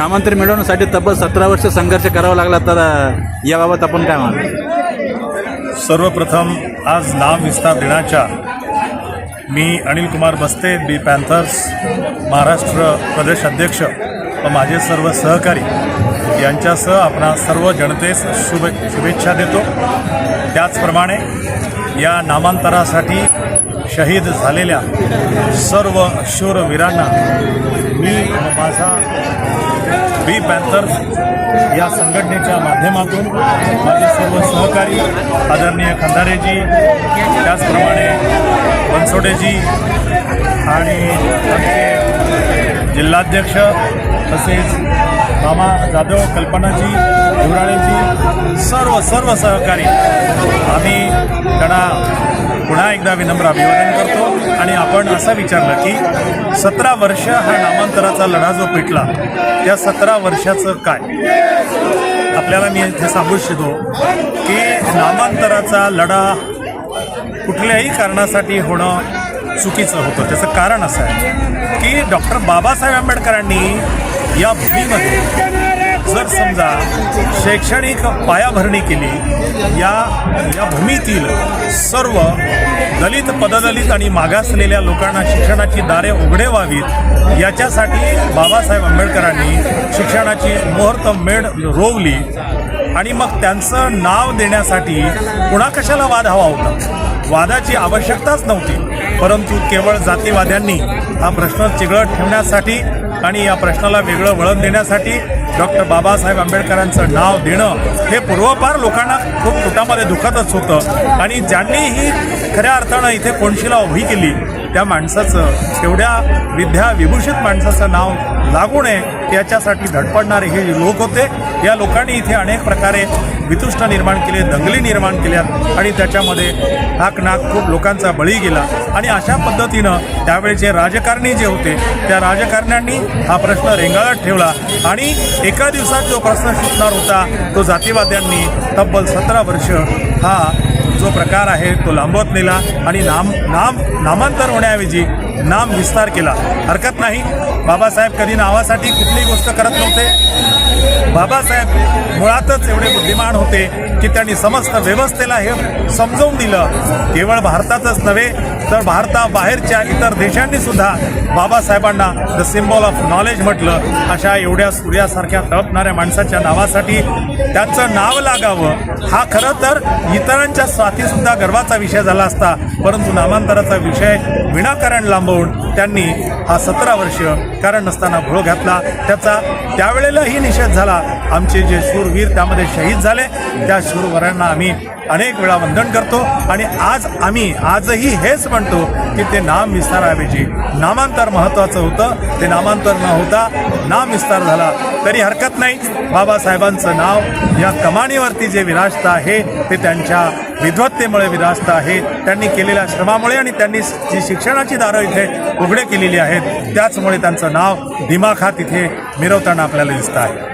नामांतर मिळवण्यासाठी तब्बल सतरा वर्ष संघर्ष करावा लागला तर याबाबत आपण काय म्हणतो सर्वप्रथम आज नाम विस्तार दिनाच्या मी अनिल कुमार बस्ते बी पॅन्थर्स महाराष्ट्र प्रदेश अध्यक्ष व माझे सर्व सहकारी यांच्यासह आपणा सर्व जनतेस शुभे शुभेच्छा देतो. त्याचप्रमाणे या नामांतरासाठी शहीद झालेल्या सर्व शूरवीरांना मी माझा बी पॅन्थर्स या संघटनेच्या माध्यमातून माझे सर्व सहकारी आदरणीय खंदारेजी त्याचप्रमाणे बनसोडेजी आणि आमचे जिल्हाध्यक्ष तसेच मामा जाधव कल्पनाजी हिवराळेजी सर्व सर्व सहकारी. आम्ही त्यांना पुन्हा एकदा विनम्र अभिवादन करतो आणि आपण असं विचारलं की सतरा वर्ष हा नामांतराचा लढा जो पेटला त्या सतरा वर्षाचं काय? आपल्याला मी इथे सांगू इच्छितो की नामांतराचा लढा कुठल्याही कारणासाठी होणं चुकीचं होतं. त्याचं कारण असं आहे की डॉक्टर बाबासाहेब आंबेडकरांनी या भूमीमध्ये जर समजा शैक्षणिक पायाभरणी केली या या भूमीतील सर्व दलित पददलित आणि मागासलेल्या लोकांना शिक्षणाची दारे उघडे व्हावीत याच्यासाठी बाबासाहेब आंबेडकरांनी शिक्षणाची मुहूर्त मेढ रोवली आणि मग त्यांचं नाव देण्यासाठी पुन्हा कशाला वाद हवा होता? वादाची आवश्यकताच नव्हती परंतु केवळ जातीवाद्यांनी हा प्रश्न चिघळत ठेवण्यासाठी आणि या प्रश्नाला वेगळं वळण देण्यासाठी डॉक्टर बाबासाहेब आंबेडकरांचं नाव देणं हे पूर्वपार लोकांना खूप पोटामध्ये दुखतच होतं. आणि ज्यांनी ही खऱ्या अर्थानं इथे कोणशीला उभी केली त्या माणसाचं तेवढ्या विद्या विभूषित माणसाचं नाव लागू नये याच्यासाठी धडपडणारे हे लोक होते या लोकांनी इथे अनेक प्रकारे वितुष्ट निर्माण केले दंगली निर्माण केल्यात आणि त्याच्यामध्ये हाक नाक खूप लोकांचा बळी गेला. आणि अशा पद्धतीनं त्यावेळेचे राजकारणी जे होते त्या राजकारण्यांनी हा प्रश्न रेंगाळत ठेवला. आणि एका दिवसात जो प्रश्न सुटणार होता तो जातीवाद्यांनी तब्बल सतरा वर्ष हा जो प्रकार आहे तो लांबवत नेला आणि नाम नाम नामांतर होण्याऐवजी नाम विस्तार केला. हरकत नाही. बाबासाहेब कधी नावासाठी कुठलीही गोष्ट करत नव्हते. बाबासाहेब मुळातच एवढे बुद्धिमान होते की त्यांनी समस्त व्यवस्थेला हे समजवून दिलं. केवळ भारतातच नव्हे तर भारताबाहेरच्या इतर देशांनी सुद्धा बाबासाहेबांना द सिम्बॉल ऑफ नॉलेज म्हटलं. अशा एवढ्या सूर्यासारख्या तळपणाऱ्या माणसाच्या नावासाठी त्याचं नाव लागावं. हा खरं तर इतरांच्या स्वातीसुद्धा गर्वाचा विषय झाला असता. परंतु नामांतराचा विषय विनाकारण लांबवून त्यांनी हा सतरा वर्ष कारण नसताना घोळ घातला. त्याचा त्यावेळेलाही निषेध झाला. आमचे जे शूरवीर त्यामध्ये शहीद झाले. त्या शूरवरांना आम्ही अनेक वेळा वंदन करतो आणि आज आम्ही आजही हेच म्हणतो की ते नाम विस्ताराऐवजी नामांतर महत्त्वाचं होतं. ते नामांतर न होता नाम विस्तार झाला. तरी हरकत नाही. बाबासाहेबांचं नाव या कमानीवरती जे विराजतं आहे ते त्यांच्या विद्वत्तेमुळे विराजत आहे. त्यांनी केलेल्या श्रमामुळे आणि त्यांनी जी शिक्षणाची दारं इथे उघडे केलेली आहेत त्याचमुळे त्यांचं नाव दिमाखात इथे मिरवताना आपल्याला दिसतं आहे.